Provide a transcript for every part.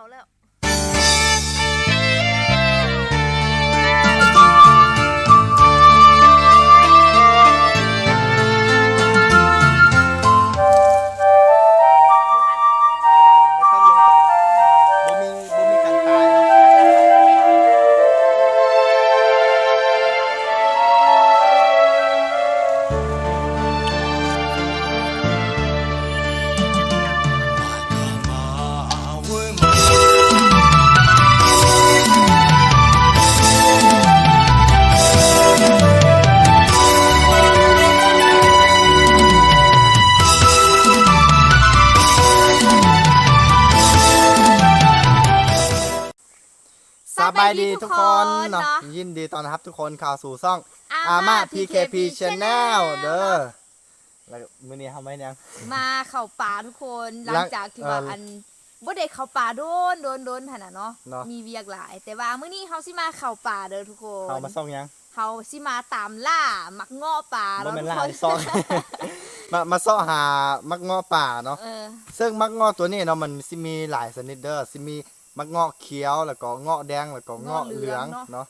เอาแล้วายดีทุกคนเนาะยินดีต้อนรับทุกคนเข้าสู่ช่องอาม่า PKP Channel เด้อแล้วมื้อนี้ทำไว้ยังมาเข้าป่าทุกคนหหลัลังงจากที่ว่าเอ่ออัอันบ่ได้เข้าป่าโดนโดนโดนหั่นน่ะเนาะเนาะมีเวียกหลาย แต่ว่ามื้อนี้เฮาสิมาเข้าป่าเด้อทุกคนเข้ามาซ่องยังเฮาสิมาตามล่ามักเงาะป่าบ่เนาะแม่นทุกล่าคนซ่องมามาซ่อหามักเงาะป่าเนาะเออซึ่งมักเงาะตัวนี้เนาะมันสิมีหลายชนิดเด้อสิมี มักเงาะเขียวแล้วก็เงาะแดงแล้วก็เงาะเหลืองเนาะ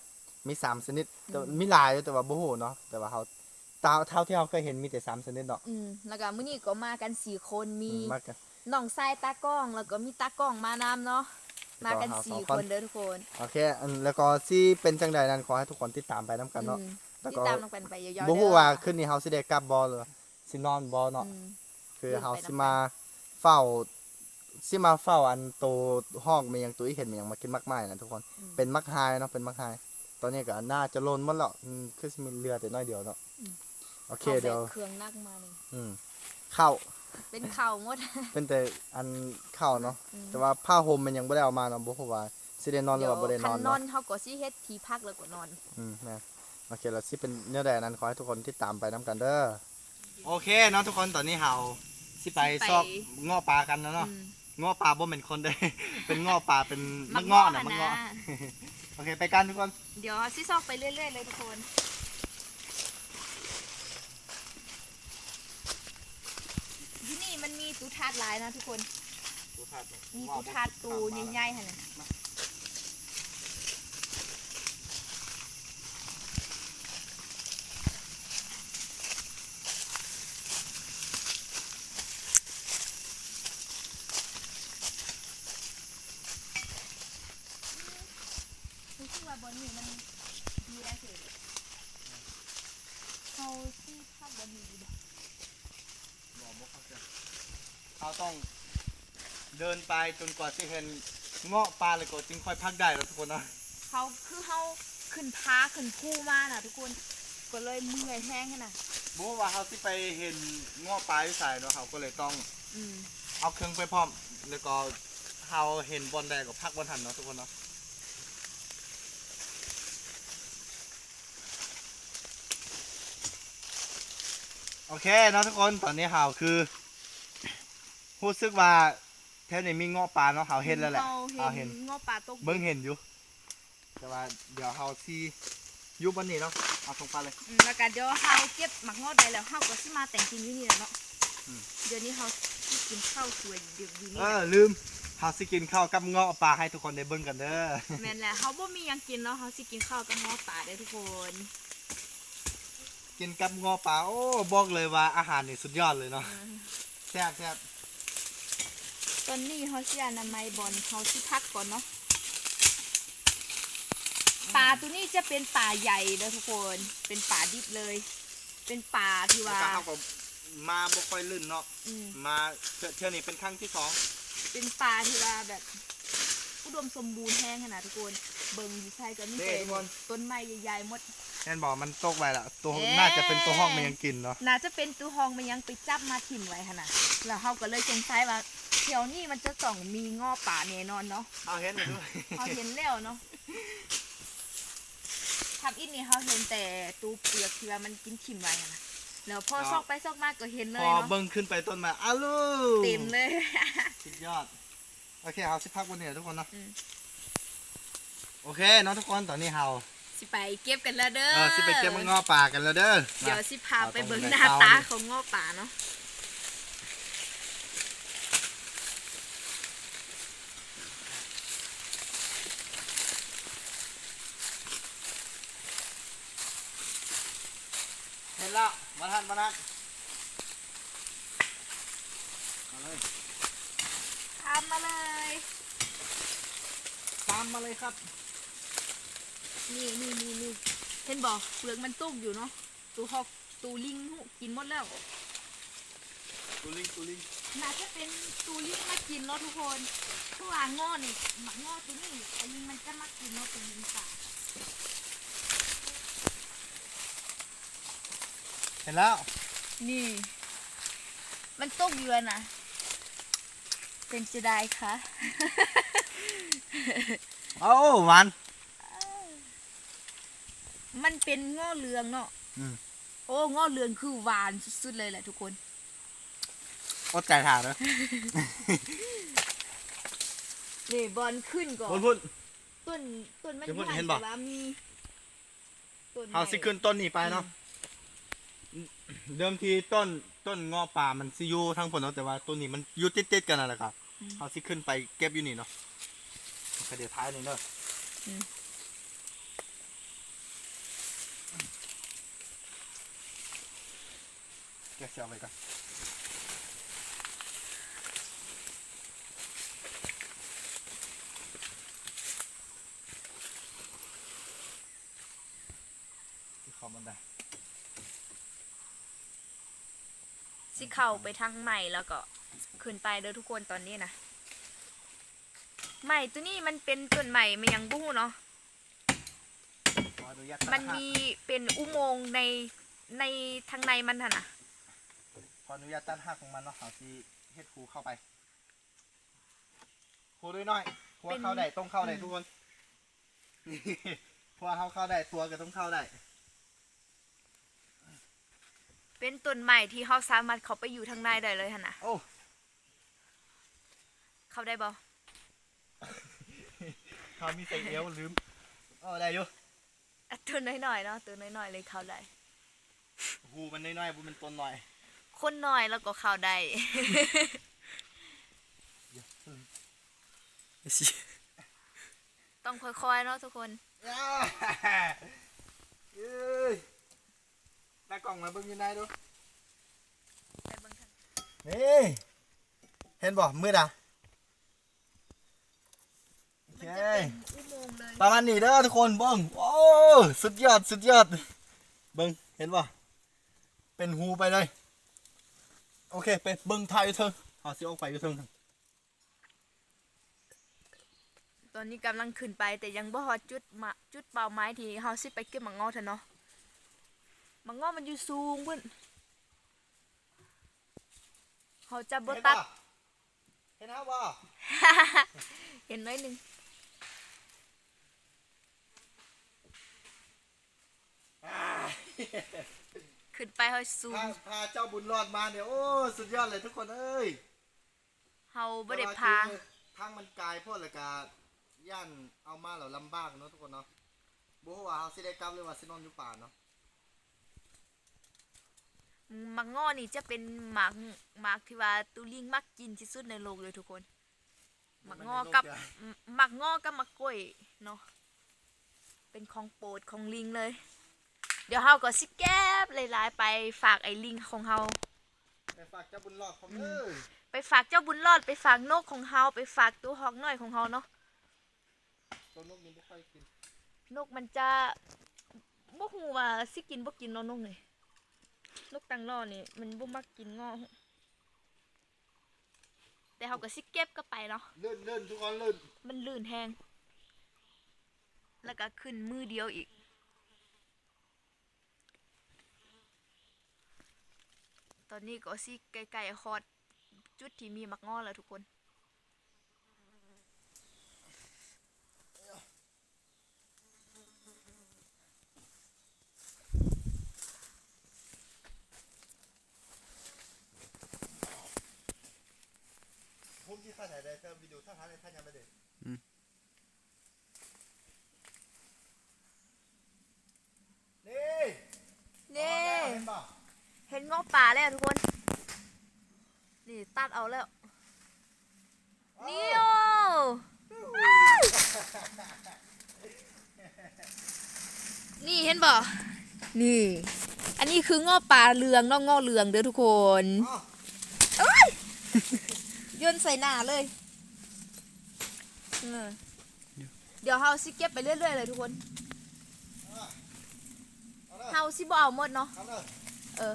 มีสามชนิดแต่มีหลายอยู่แต่ว่าบ่ฮู้เนาะแต่ว่าเฮาตามเท่าที่เฮาเคยเห็นมีแต่สามชนิดเนาะอืมแล้วก็มื้อนี้ก็มากันสี่คนมีอืมมักกันน้องทรายตากล้องแล้วก็มีตากล้องมานำเนาะมากันแล้วก็เฮาสี่สองคคนนเด้อทุกคนโอเคอันแล้วก็สิเป็นจังใดนั้นขอให้ทุกคนติดตามไปนํกันเนาะอืมแล้วติดก็ตามน้องแปนไปยาวๆบ่ฮู้เด้อว่าคืนนี้เฮาสิได้กลับบ่หรือสินอนบ่เนาะอืมคือเดินไปเฮานำสิมาเฝ้า สิมาเฝ้าอันโตห้องมีหยังตัวอีเห็นมีหยังมากินมากมายนะทุกคนอืม เป็นมักไฮเนาะเป็นมักไฮตอนนี้ก็น่าจะล้นหมดแล้วอืมคือสิมีเรือแต่น้อยเดียวเนาะอืมโอเคขาเดี๋ยวแบกเครื่องนักมานี่อืมข้าวเป็นเข่าวหมดเป็นแต่อันข้าวเนาะอืมแต่ว่าผ้าห่มมันยังบ่ได้เอามาเนาะบ่ฮู้ว่าสิได้นอนหรือว่าบ่ได้นคัอนนนอเนาะ นเขาก็สิเฮ็ดที่พักแล้วก็นอน อืมแม่นโอเคแล้วสิเป็นแนวใดนั้นขอให้ทุกคนติดตามไปนํกันเด้อโอเคเนาะทุกคนตอนนี้เฮาสิไปสิไปซอกง้อปลากันแล้วเนาะอืม ง้อปลาบ่เป็นคนเด้ เป็นง้อปลาเป็นมักเงาะเงาะน่ะมักเงาะโอเคไปกันทุกคน เดี๋ยวซิซอกไปเรื่อยๆเลยทุกคนที่นี่มันมีตุทาดหลายนะทุกคนมีตุทาดตูใหญ่ๆหั่นน่ะรู้สึกว่าบนนี้มันดีแล้วเถอะเขาที่พักบนนี้ดีบ่ เขาต้องเดิน ไปจนกว่าจะเห็นเงาะปลาเลยก็จึงค่อยพักได้แล้วทุกคนนะเขาคือเขาขึ้นพาขึ้นภูมาน่ะทุกคนก็เลยเมื่อยแห้งขนาดบอกว่าเขาที่ไปเห็นเงาะปลาที่ใส่เนาะเขาก็เลยต้องอืมเอาเครื่องไปพร้อม แล้วก็เขาเห็นบอลแดงกับพักบอลทันเนาะทุกคนเนาะโอเคเนาะทุกคนตอนนี้เขาคือรู้สึกว่า แถวนี้มีเงาะปลาเนาะเขาเห็นแล้วแหละเขาเขาเห็เห็นนงอปลาตกเบิ้งเห็นอยู่ แต่ว่าเดี๋ยวเขาที่อยุบวันนี้เนาะเอาตรงปลาเลยอืมแล้วก็เดี๋ยวเขาเก็บหมักงอได้แล้วเขาก็สิมาแต่งกินอยู่นี่แหละเนาะอืมเดี๋ยวนี้เขาสิกินข้าวสวยเดี๋ยวอยู่นี่เออลืมเขาสิกินข้าวกับเงาะปลาให้ทุกคนได้เบิ้งกันเด้อแม่นแหละเขาบ่มีหยังกินเนาะเขาสิกินข้าวกับงอปลาได้อทุกคน กินกับเงาะปลาโอ้บอกเลยว่าอาหารนี่สุดยอดเลยเนาะอืมแซ่บแซ่บ ตอนนี้เขาสิอนามัยบอลเขาสิพักก่อนเนาะปลาตัวนี้จะเป็นป่าใหญ่เด้อทุกคน เป็นป่าดิบเลย เป็นป่าที่แล้วว่าก็เขาก็มาบ่ค่อยลื่นเนาะอืม มาเที่ยวเที่ยวนี้เป็นครั้งที่สองเป็นป่าที่ว่าแบบอุดมสมบูรณ์แห้งขนาดทุกคน เบิ่งอยู่ใช่ก็มีเด้แต่ทุกคนต้นไม้ใหญ่ๆหมด แอนบอกมันตกไปละตัวเอ๊ะ น่าจะเป็นตัวห้องมันยังกินเนาะน่าจะเป็นตัวหองมันยังไปจับมาถิ่มไว้ขนาดแล้วเขาก็เลยสงสัยว่า แถวนี้มันจะต้องมีง้อป่าแน่นอนเนาะเอาเห็นเลยด้วยเขาเห็นแล้วเนาะทำอินนี่เขาเห็นแต่ตูเปลือกที่ว่ามันกินถิ่มไว้ขนาดแล้วพอซอกไปซอกมาก็เห็นเลพยอเนาะเบิ้งขึ้นไปต้นมาอ้าวลูเต็มเลย สุดยอด โอเคเอาสิพักวันนี้ทุกคนเนาะอืม โอเคเนาะทุกคนตอนนี้เฮาสิไปเก็บกันแล้วเด้อเออสิไปเก็บมะงอป่ากันแล้วเด้อเดี๋ยวมา สิพาไปเอาตรงเบิ่งในหน้าเตาตานี่ของง้อป่าเนาะ มาทันมาทันมาเลยทำมาเลย ตามมาเลยครับ นี่นี่นี่นี่เห็นบอกเปลือกมันตุกอยู่เนาะตูฮอกตูลิงหูกินหมดแล้ว ตูลิงตูลิงน่าจะเป็นตูลิงมากินเนาะทุกคนคือว่างอนี่หมักงอตัวนี้ไอ้ลิงมันจะมากินเนาะเป็นลิงป่า เห็นแล้ว นี่ มันตุกอยู่อะนะ เป็นจะได้คะโอ้หวานมันเป็นงอเหลืองเนาะอืม โอ้งอเหลืองคือหวานสุดๆเลยแหละทุกคน อดใจถ่านเลยนี่บอลขึ้นก่อน พุ่นพุ่น ต้นต้นมันเดี๋ยวพูดใหญ่เห็นบ่ แต่ว่ามีต้นเอาสิขึ้นต้นนี้ไปเนาะ เดิมทีต้นต้นเงาะป่ามันซิอยูทั้งผลเนาะแต่ว่าต้นนี้มันอยูติดๆกันนั่นแหละครับเอาสิขึ้นไปเก็บอยู่นี่เนาะโอเคเดี๋ยวท้ายนี่เนาะเก็บเสียไปก่อนที่เขามันได้ สิเข้าไปทางใหม่แล้วก็ขึ้นไปเด้อทุกคนตอนนี้นะใหม่ตัวนี้มันเป็นต้นใหม่มันยังบู้เนาะขออนุญาตมันมีเป็นอุโมงค์ในในทางในมันน่ะนะขออนุญาตตัดหักของมันเนาะเอาสิเฮ็ดคูเข้าไปคูด้วยหน่อยพัวเข้าได้ต้องเข้าได้ทุกคนนี่พัวเข้าเข้าได้ตัวก็ต้องเข้าได้ เป็นต้นใหม่ที่เขาสามารถเข้าไปอยู่ทางในได้เลยฮะนะโอ้เข้าได้บ่เขามีใส่เอวลืมเออได้อยู่อะตัวน้อยๆเนาะตัวน้อยๆเลยเข้าได้หูมันน้อยๆบุมันต้นหน่อย คนน้อยแล้วก็เข้าได้ต้องค่อยๆเนาะทุกคนย่าเอ้ย ตากล่องมาเบิ่งอยู่ไหนดูไปเบิ่งทางนี่เห็นบ่มืดอะโอมันเคจะเป็นอุโมงค์เลยประมาณนี้เด้อทุกคนเบิ้งโอ้สุดยอดสุดยอดเบิ้งเห็นป่ะเป็นหูไปเลย โอเคไปเบิ้งไทายอยู่เถิงเอาสิออกไปอยู่เถิงตอนนี้กำลังขึ้นไปแต่ยังบ่ฮอดจุดมาจุดเป้าหมายที่เฮาสิไปเก็บมังงอเถอะเนาะ มังงอมันอยู่สูงพุ่นเขาจะบ่ตัด เห็นฮะบ่เห็นน้อยหนึงขึ้นไปเฮาสูงพาพาเจ้าบุญรอดมาเนี่ยโอ้สุดยอดเลยทุกคนเอ้ยเฮาบ่ได้แต่ว่พาคือทางมันไกลโพดและกาย่านเอามาแล้วลำบากเนาะทุกคนเนาะบ่ฮู้ว่าเฮาสิได้กลับหรือว่าสินอนอยู่ป่าเนาะ มังงอนี่จะเป็นหมากหมากที่ว่าตูลิงมักกินที่สุดในโลกเลยทุกคนหมักงอกับหมักงอกับหมักกล้วยเนาะเป็นของโปรดของลิงเลย เดี๋ยวเฮาก็สิแก็บหลายๆไปฝากไอ้ลิงของเฮาไปฝากเจ้าบุญรอดของเอ้ยไปฝากเจ้าบุญรอดไปฝากนกของเฮาไปฝากตัวฮอกน้อยของเฮาเนาะตัวนกนี่บ่ค่อยกินนกมันจะบ่ฮู้ว่าสิกินบ่กินเนาะนกนี่ นกตังรอนี่มันบ่มักกินงอแต่เฮาก็สิเก็บก็ไปเนาะเลื่อนเลื่อนทุกคนเลื่อนมันลื่นแหงแล้วก็ขึ้นมือเดียวอีก ตอนนี้ก็สิใกล้ๆฮอดจุดที่มีมักงอแล้วทุกคน ผมที่ถ่ายได้แต่วิดีโอถ้าถ่ายได้ถ่ายยังไม่ได้นี่เน่เห็นป่ะเห็นงอป่าแล้วทุกคน นี่ตัดเอาแล้ว นี่โอนี่เห็นบ่ นี่ อันนี้คือง้อปลาเหลืองเน้องง้อเหลืองเด้อทุกคนอ้าวโยนใส่หน้าเลยเออเดี๋ยวเฮาสิเก็บไปเรื่อยๆเลยทุกคนเอาเลยเฮาสิบ่เอาหมดเนาะเอาเลยเออ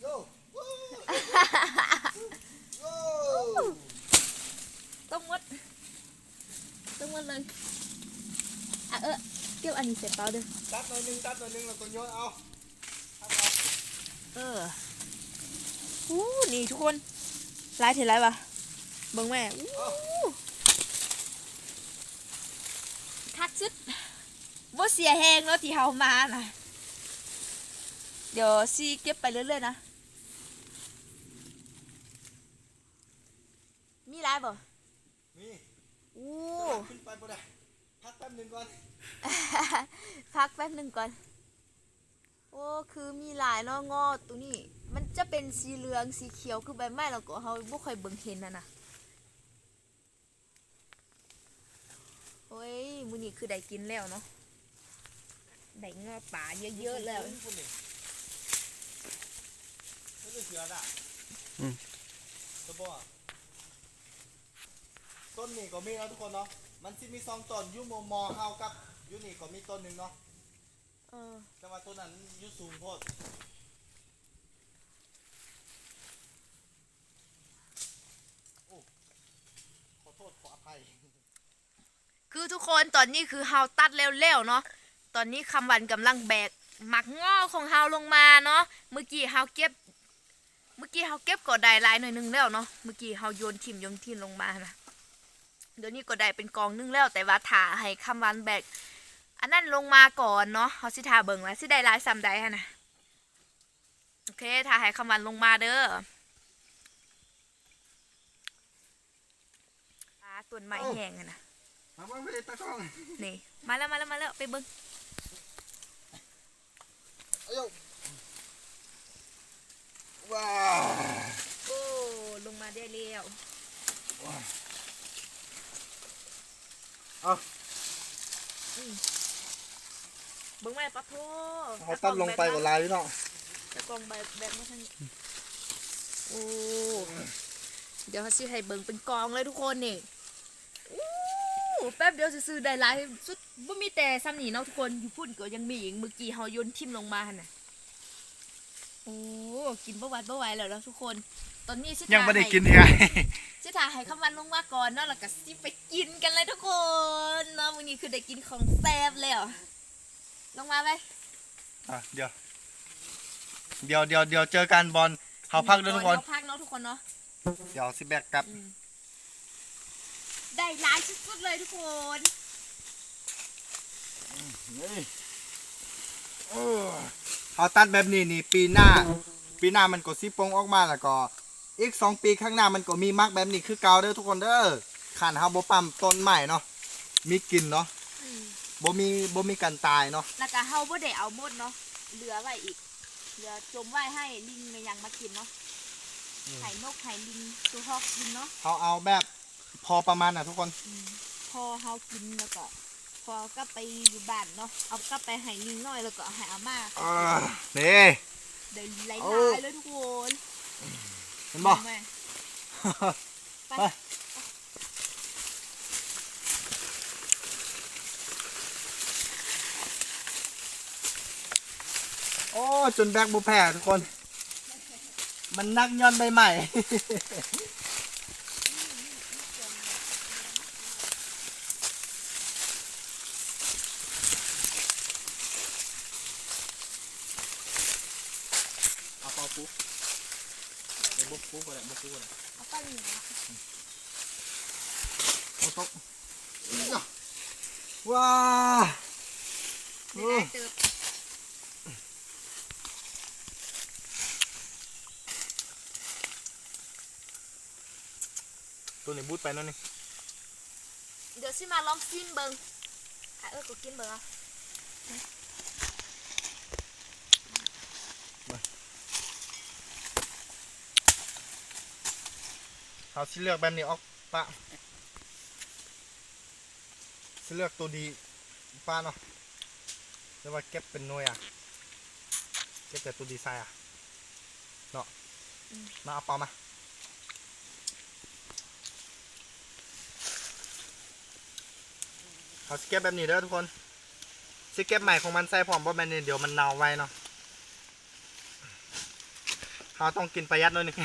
โย่วู้โย่ต้องหมดต้องหมดเลยอะเออเก็บอันนี้เสร็จเปล่าเด้อตัดหน่อยหนึงตัดหน่อยหนึงแล้วก็โยนเอาตัดเอาเอออู้นี่ทุกคนลายเท่าไรวะ เบิ่งแม่อู้คักสุดบ่เสียแหงเนาะที่เฮามาน่ะเดี๋ยวซีเก็บไปเรื่อยๆนะ มีลายบ่นี่อู้ขึ้นไปบ่ได้พักแป๊บหนึงก่อน พักแป๊บหนึ่งก่อน โอ้ คือมีหลายเนาะงอตัวนี้ มันจะเป็นสีเหลืองสีเขียวคือใบไม้แล้วก็เฮาบ่ค่อยเบิ่งเห็นน่ะนะ โอ้ยมื้อนี้คือได้กินแล้วเนาะได้งอป่าเยอะๆแล้วคุณนี่ไม่ได้เสือด่ะอืม ตัวบ่ต้นนี่ก็มีแล้วทุกคนเนาะ มันสิมีสองต้นอยูโมมอเฮากับอยูนี่ก็มีต้นหนึ่งเนาะ เออแต่ว่าต้นนั้นอยูสูงโพดโอ้ขอโทษขออภัย คือทุกคนตอนนี้คือเฮาตัดเร็วๆเนาะ ตอนนี้คำวันกำลังแบกหมักงอของเฮาลงมาเนาะ เมื่อกี้เฮาเก็บ เมื่อกี้เฮาเก็บก็ได้หลายหน่อยนึงแล้วเนาะ เมื่อกี้เฮาโยนทิ่มโยนทิ่มลงมานะเดี๋ยวนี้ก็ได้เป็นกองหนึงแล้วแต่ว่าถ่าให้คำวันแบก อันนั้นลงมาก่อนเนาะเฮาสิถ่าเบิ่งว่าสิได้หลายซ้ำใดฮะนะโอเคถ่าให้คำวันลงมาเด้อปลาต้นไม้แห้งอะนะ มาบ้างไม่ได้ตะกล้องนี่มาแล้วมาแล้วมาแล้วไปเบิ้งอายุว้าโอ้ลงมาได้แล้วเอาเบิ้งมาปะโทเขาตัดลงไปกับลายพี่น้องตะกองแบบแบบมาทางนี้โอ้เดี๋ยวเขาสิให้เบิ้งเป็นกองเลยทุกคนนี่อู้ แป๊บเดียวซื้อๆได้หลายสุดบ่มีแต่ซ้ำนี่เนาะทุกคนอยู่พุ่นก็ยังมีอีกเมื่อกี้เฮาโยนทิ่มลงมาหั่นน่ะโอ้กินบ่หวัดบ่ไหวแล้วเนาะทุกคน ตอนนี้สิยังไม่ได้ถ่าให้กินเท่าจะถ่ายให้คำวันลงมาก่อนเนาะแล้วก็สิไปกินกันเลยทุกคนเนาะวันนี้คือได้กินของแซ่บแล้วลงมาไหมอะเดี๋ยวเดี๋ยวเดี๋ยวเดี๋ยวเจอกันบอลเขาพักด้วยทุกคนเดี๋ยวพักเนาะทุกคนเนาะเดี๋ยวสิแบกกลับ ได้หลายสุดๆเลยทุกคนเขาตัดแบบนี้นี่ปีหน้า ปีหน้ามันก็สิปงออกมาแล้วก็ อีกสองปีข้างหน้ามันก็มีมักแบบนี้คือเก่าเด้อทุกคนเด้อขันเฮาบ่ปั๊มต้นใหม่เนาะมีกลิ่นเนาะบ่มีบ่มีกันตายเนาะแล้วก็เฮาบ่ได้เอาหมดเนาะเหลือไว้อีกเหลือจมไว้ให้ลิงในยังมากินเนาะไข่นกไข่ลิงตัวฮอกกินเนาะเขาเอาแบบพ อประมาณน่ะทุกคนอืมพอเฮากินแล้วก็พอกลับไปอยู่บ้านเนาะเอากลับไปให้ลิงน้อยแล้วก็ให้อาม่าอ่านี่ได้หลายเอาๆเลยทุกคนเห็นบ่แม่ไป ไป โอ้จนแบกบ่แพ้ทุกคน มันนักย้อนใบใหม่ เอาเปาปุ๊บเดี๋ยวบุกปุ๊บก็ได้บุกปุ๊บก็ได้เอาไปนี่นะเอาตกว้าได้หลายเติบตัวนี้บูดไปนั่นนี่เดี๋ยวสิมาลองกินเบิงอะเออก็กินเบิงอะ เอาสิเลือกแบบนี้ออกปะสิเลือกตัวดีป้าเนาะเรียกว่าเก็บเป็นหน่วยอะ เก็บแต่ตัวดีไซน์อะ เนาะมาเอาเปามาเขาสเก็บแบบนี้เด้อทุกคนสเก็บใหม่ของมันใส่พร้อมบ่แมนนี่เดี๋ยวมันเน่าไวเนาะเขาต้องกินประหยัดหน่อยหนึง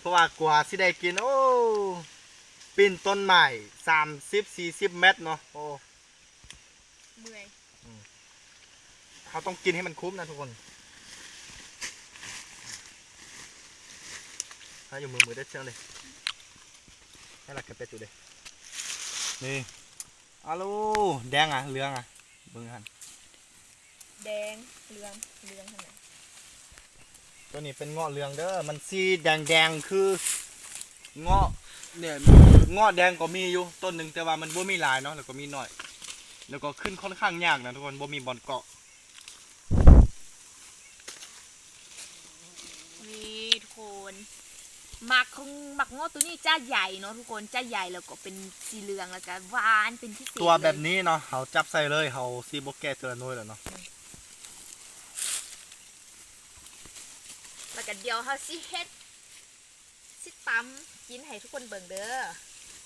เพราะว่ากว่าสิได้กินโอ้ปีนต้นใหม่สามสิบสี่สิบเมตรเนาะโอ้เมื่อยเขาต้องกินให้มันคุ้มนะทุกคนถ้าอยู่มือมือได้เชียงเลยให้หลักกระเป็ดอยู่เลยนี่อาลูแดงอะเหลืองอะเบิ่งหันแดงเหลืองเหลืองขนาด ตัวนี้เป็นเงาะเหลืองเด้อ มันสีแดงแดงๆคือเงาะเนี่ยเงาะแดงก็มีอยู่ต้นหนึ่งแต่ว่ามันบ่มีหลายเนาะแล้วก็มีน้อย แล้วก็ขึ้นค่อนข้างยากนะทุกคนบ่มีบอลเกาะนี่ทุกคนหมักของหมักงอตัวนี้จ้าใหญ่เนาะทุกคนจ้าใหญ่แล้วก็เป็นสีเหลืองแล้วก็หวานเป็นพิเศษตัวแบบเลยนี้เนาะเขาจับใส่เลยเขาซีโบแกะเจอน้อยแล้วเนาะ แล้วก็ เดี๋ยวเฮาสิเฮ็ดสิตำกินให้ทุกคนเบิ่งเด้อ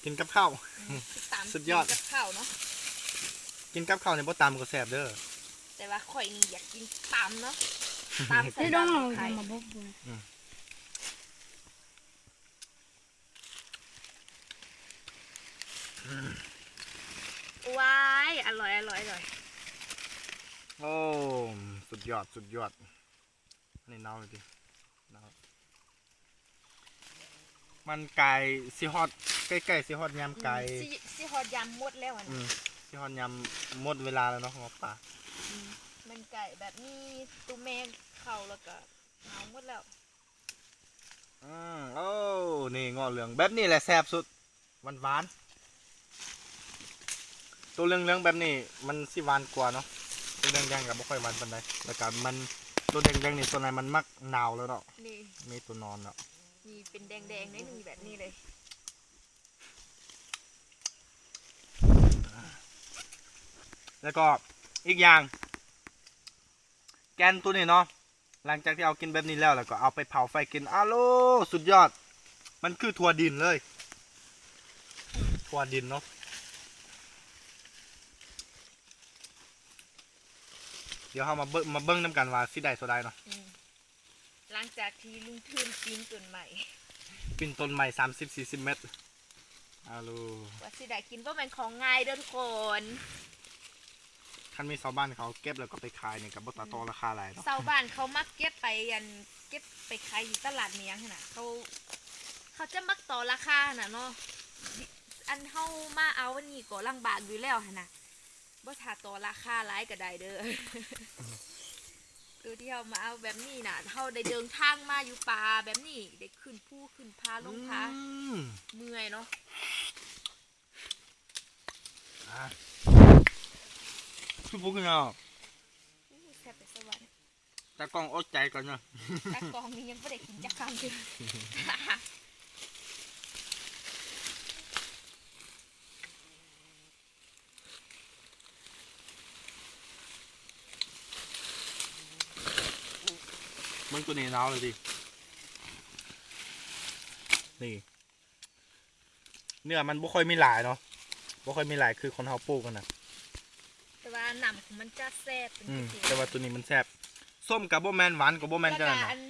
กินกับข้าว สิตำสุดยอด กินกับข้าวเนาะกินกับข้าวเนี่ยบ่ตามก็แซ่บเด้อ แต่ว่าข่อยนี่อยากกินตำเนาะตำใส่ Det är de น้ำ som ไข่ har bobbor. ว้ายอร่อยอร่อยอร่อยโอ้ สุดยอด สุดยอด นี่เน่าเลยดิเน่า มันไก่สิฮอดใกล้ๆสิฮอดยามไก่สิสิฮอดยำหมดแล้วอะอืนะมสิฮอดยามหมดเวลาแล้วเนาะของป่ามมันไก่แบบนี้ตูแม่เข้าแล้วก็เอาหมดแล้วอืมโอ้นี่งอเหลืองแบบนี้แหละแซ่บสุดหวานหวานๆตัวเหลืองๆแบบนี้มันสิหวานกว่าเนาะตัวแดงๆกับบ่ค่อยหวานปานใดแล้วก็มันตัวแดงๆนี่ตัวไหนมันมักหนาวแล้วเนาะนี่มีตัวนอนเนาะ มีเป็นแดงๆนิดนึงแบบนี้เลย แล้วก็อีกอย่าง แกนตัวนี้เนาะหลังจากที่เอากินแบบนี้แล้วแล้วก็เอาไปเผาไฟกินอ้าโลสุดยอด มันคือถั่วดินเลย ถั่วดินเนาะเดี๋ยวเรามาเบิ่งมาเบิ้งน้ำกันว่าสิได้สดได้เนาะ หลังจากที่ลุงทืนปีนต้นใหม่ปีนต้นใหม่สามสิบสี่สิบเมตรอ้าโลว่าสิได้กินว่ามันของง่ายเด้อทุกคนท่านมีชาวบ้านเขาเก็บแล้วก็ไปขายเนี่ยกับบตาโตราคาหลายเนาะชาวบ้านเขามักเก็บไปยันเก็บไปขายอยู่ตลาดเมียงหั่นน่ะเขาเขาจะมักต่อราคาน่ะเนาะดิอันเฮามาเอาวันนี้ก็ลังบากอยู่แล้วหั่นน่ะบ่ถ้าต่อราคาหลายก็ได้เด้อ ตัวที่เฮามาเอาแบบนี้น่ะเฮาได้เดินทางมาอยู่ป่าแบบนี้ได้ขึ้นภูขึ้นพาลงพาอืมเมื่อยเนาะอะคือพวกเนาะอู้แซ่บไปสวรรค์ตากล้องอดใจก่อนเนาะตากองนี่ยังไม่ได้กินจักคำเลย มันตัวนี้หนาวเลยดินี่เนื้อมันบ่ค่อยมีหลายเนาะบ่ค่อยมีหลายคือคนเฮาปลูกกันนะแต่ว่าหนำของมันจะแซ่บเป็นอืมพิเศษแต่ว่าตัวนี้มันแซ่บส้มกับบ่แมนหวานกับบ่แมนแล้วกันก็นั่นน่ะอัน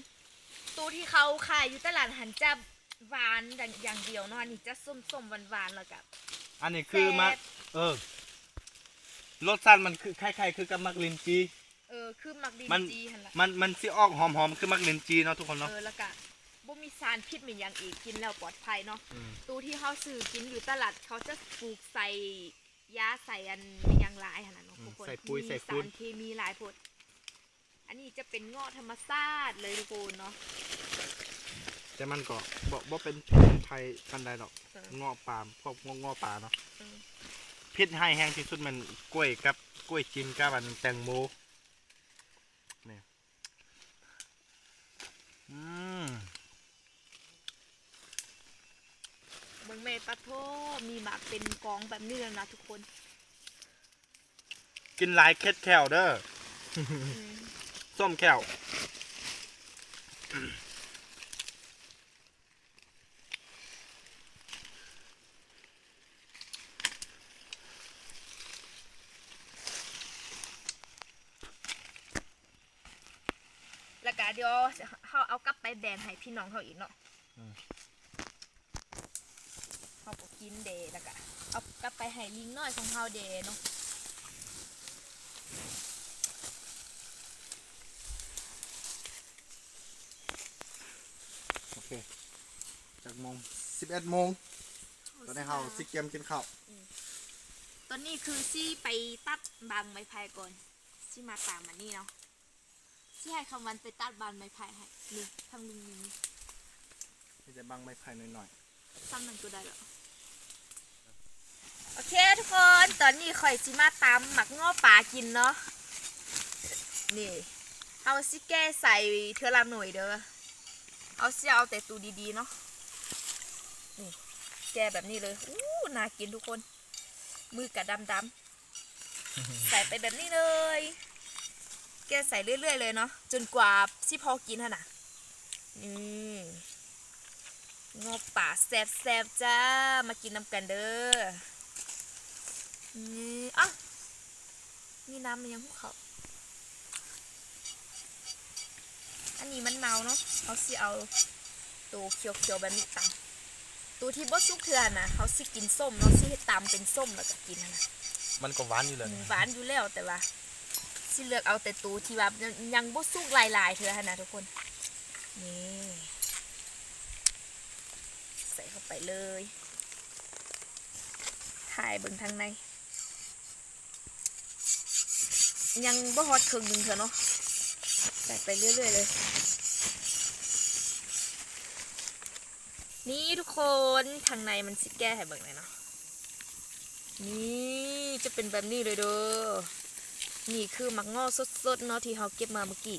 ตัวที่เขาขายอยู่ตลาดหันจะหวานอย่างเดียวเนาะอันนี้จะส้มๆหวานๆแล้วกับ อันนี้คือมาแซ่บ เออรสชาติมันคือคล้ายๆคือกับมักลินจี เออคือมักดินมัน จีหันละมันมันสิออกหอมๆคือมักลินจีเนาะทุกคนเนาะ เออแล้วก็บ่มีสารพิษเหมือนอย่างอีกกินแล้วปลอดภัยเนาะมตัวที่เขาซื้อกินอยู่ตลาดเขาจะปลูกใส่ยาใส่อันอย่างหลายขนาดเนาะทุกคนใส่ปุ๋ยมีใส่สาฟุ้นรเคมีหลายพดอันนี้จะเป็นเงาะธรรมชาติเลยทุกคนเนาะ แต่มันก็บ่บ่เป็นไทยกันใดดอกเออเงาะป่าพวกเงาะป่าเนาะเออ พิษให้แห้งที่สุดมันกล้วยกับกล้วยจีนกับอันแตงโมนี่ อืมเมืองเมปะโทมีหมากเป็นกองแบบนี้แล้วนะทุกคนกินหลายเคล็ดแคลเด้อ อืม ส้มแก้ว แล้วก็เดี๋ยวเขาเอากลับไปแบ่งให้พี่น้องเขาอีกเนาะเขาก็กินเดย์แล้วก็เอากลับไปให้ลิงน้อยของเขาเดย์เนาะโอเค จากโมงสิบเอ็ดโมงตอนนี้เราสิเกมกินข้าวตอนนี้คือซี่ไปตัดบางไม้ไผ่ก่อนซี่มาตามมานี่เนาะ ซี่ให้คำวันไปตัดบานไม้ไผ่ให้นี่ทำลุงนี้มีแต่บังไม้ไผ่หน่อยซ้ำหนึ่งก็ได้แล้วโอเคทุกคน ตอนนี้ข่อยสิมาตามหมักง้อปลากินเนาะ นี่ เอาซิแก้ใส่เทอละหน่วยเด้อ เอาซิเอาแต่ตูดีๆเนาะ นี่ แกะแบบนี้เลย อู้น่ากินทุกคน มือกะดำๆ ใส่ไปแบบนี้เลย แกะใส่เรื่อย ๆ เลยเนาะจนกว่าที่พอกินฮะนะนี่งบป่าแซบๆจ้ามากินน้ำกันเด้อนี่อะนี่น้ำมันยังภูเขาอันนี้มันเมาเนาะเขาสิเอาตัวเขียวๆแบบนี้ตำตัวที่บดซุกเถื่อนนะเขาสิกินส้มเนาะสิเฮ็ดตำเป็นส้มแล้วก็กินนะๆมันก็หวานอยู่เลยหวานอยู่แล้วแต่ว่า สิเลือกเอาแต่ตัวที่ว่ายังบดซุกลายๆเถื่อนะทุกคน นี่ใส่เข้าไปเลย ถ่ายเบิ่งทางใน ยังบ่ฮอดครึ่งหนึ่งเถอเนาะ ใส่ไปเรื่อยๆเลย นี่ทุกคนทางในมันสิแก้ให้เบิ่งหน่อยเนาะ นี่จะเป็นแบบนี้เลยเด้อ นี่คือมักงอสดๆเนาะที่เราเก็บมาเมื่อกี้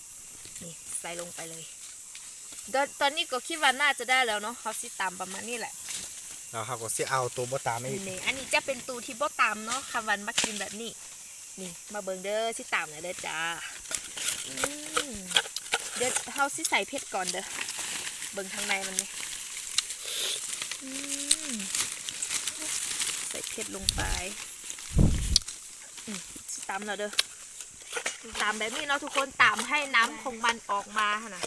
นี่ใส่ลงไปเลยตอนตอนนี้ก็คิดว่าน่าจะได้แล้วเนาะเขาสิตามประมาณนี้แหละแล้วเขาก็สิเอาตัวบ่ตามอีกนี่อันนี้จะเป็นตูที่บ่ตามเนาะคำวันมากินแบบนี้ นี่มาเบิ่งเด้อสิตามเลยเด้อจ้าอืมเดี๋ยวเฮาสิใส่เผ็ดก่อนเด้อ เบิ่งทางในมันนี่อืมใส่เผ็ดลงไปอืมสิตามแล้วเด้อ ตามแบบนี้เนาะทุกคนตามให้น้ำของมันออกมาหั่นนะ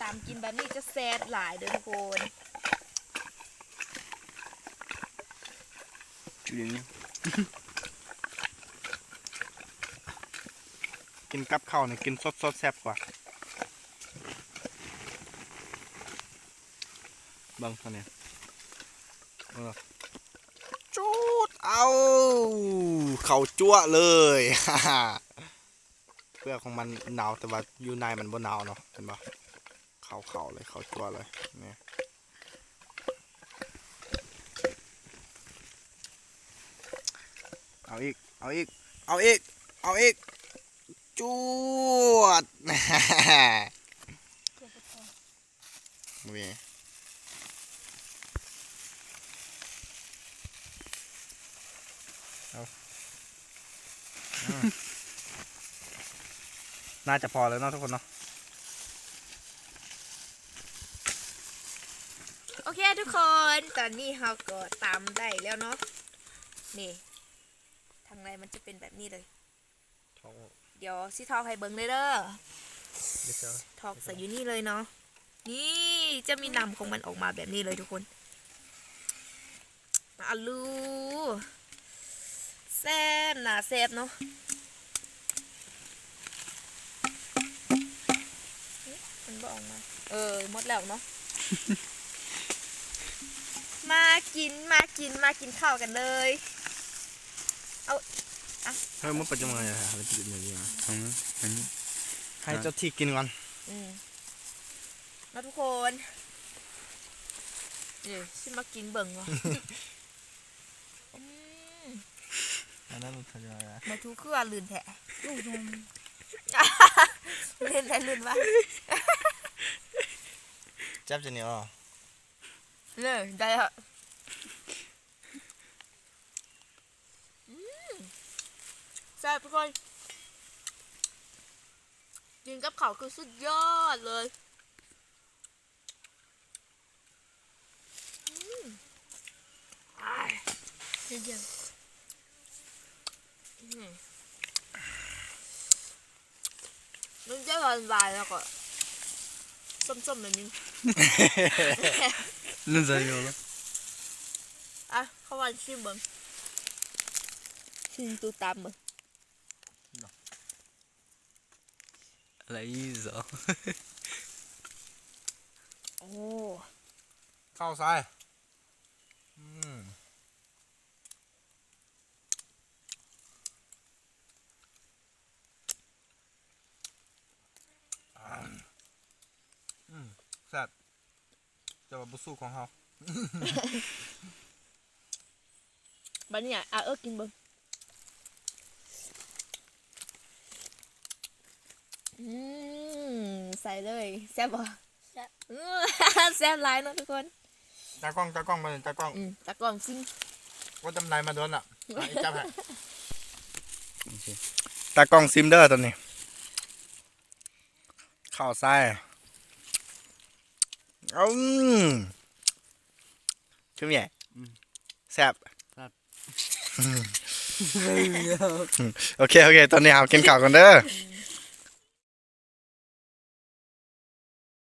ตามกินแบบนี้จะแซ่บหลายเด้อทุกคนจุดนี้ กินกับข้าวเนี่ยกินสดๆแซ่บกว่า บังเท่านี้เออ เอาเข่าจั่วเลยเพื่อของมันหนาวแต่ว่าอยู่ในมันบ่หนาวเนาะเห็นปะเข่าเข่าเลยเข่าจั่วเลยเนี่ยเอาอีก เอาอีก เอาอีก เอาอีกจวดเวยเอาอืม น่าจะพอแล้วเนาะทุกคนเนาะโอเคทุกคนตอนนี้เราก็ตามได้แล้วเนาะนี่ทางในมันจะเป็นแบบนี้เลยเดี๋ยวสิทอกให้เบิ้งเลยเด้อทอกใส่อยู่นี่เลยเนาะนี่จะมีน้ำของมันออกมาแบบนี้เลยทุกคนมาลู แซ่บหนาแซ่บเนาะเอ๊ะมันบ่ออกมา เออหมดแล้วเนาะ มากินมากินมากินข้าวกันเลยเฮ้ยมันปัจจุบันอะไรฮะมันจะเป็นอย่างนี้ทางนั้นทางนี้ให้เจ้าที่กินก่อนอืมมาทุกคนนี่ชิมากินเบิ่งวะอืม อันนั้นมันทยอยอะมาทุกคือว่าลื่นแท้ลูกนมลื่นแท้ลื่นวะจับจะเหนียวเหรอเลยได้ฮะอืซ่บทุกคนกินกับเขาวคือสุดยอดเลยอืมอ้ายเย็นๆอืม มันจะหวานๆแล้วก็ส้มๆแบบนี้ นั่นจะอยู่แล้วอะเข้ามาชิมเบิ้งชิมตูตามเบิ้งอะไรอีสอโอ้เข้าซ้ายอืมอืมแซ่บจะว่าบุสู้ของเฮาบันนี้อะอะเออกินเบิ้งอืมใส่เลยแซ่บบ่แซ่บแซ่บหลายเนาะทุกคนตากล้องตากล้องมาเลยตากล้องอืมตะกร้องซิงว่าจำนายมาโดนอะไอ้จับฮะตากล้องซิมเดอร์ตอนนี้ข้าวไส้ อืมชุ่มใหญ่แซ่บโอเค โอเค ตอนนี้เอากินข้าวกันเด้ออืม